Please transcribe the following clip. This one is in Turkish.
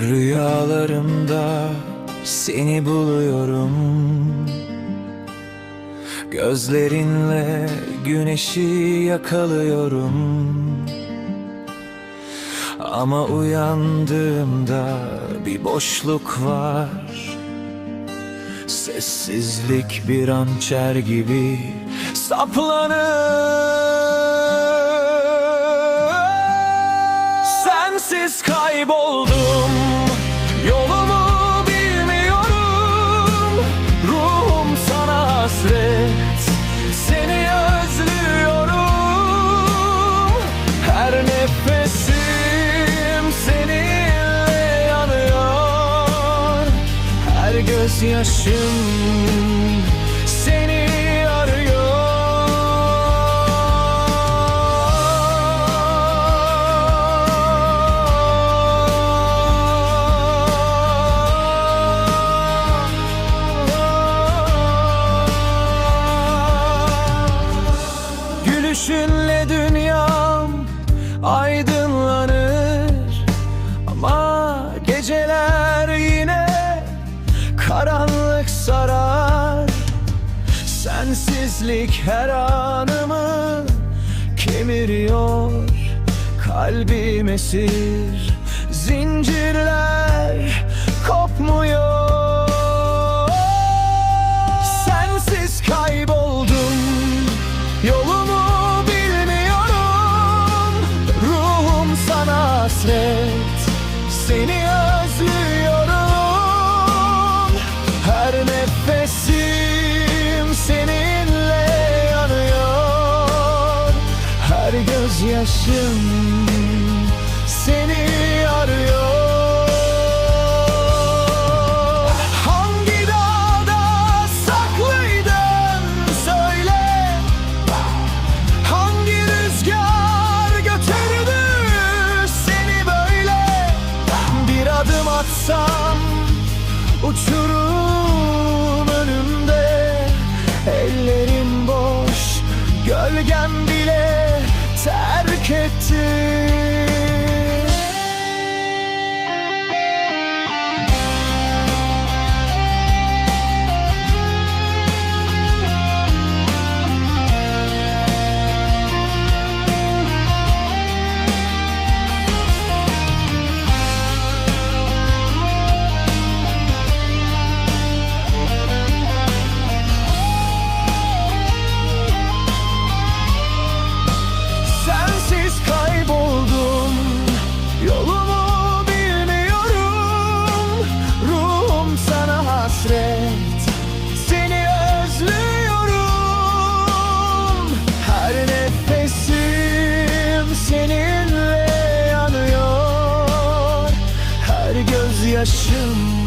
Rüyalarımda seni buluyorum. Gözlerinle güneşi yakalıyorum. Ama uyandığımda bir boşluk var. Sessizlik bir hançer gibi saplanır. Sensiz kayboldum gözyaşım seni arıyor. Gülüşünle dünyam aydınlanır Sensizlik her anımı kemiriyor Kalbim esir zincirler gözyaşım seni to ah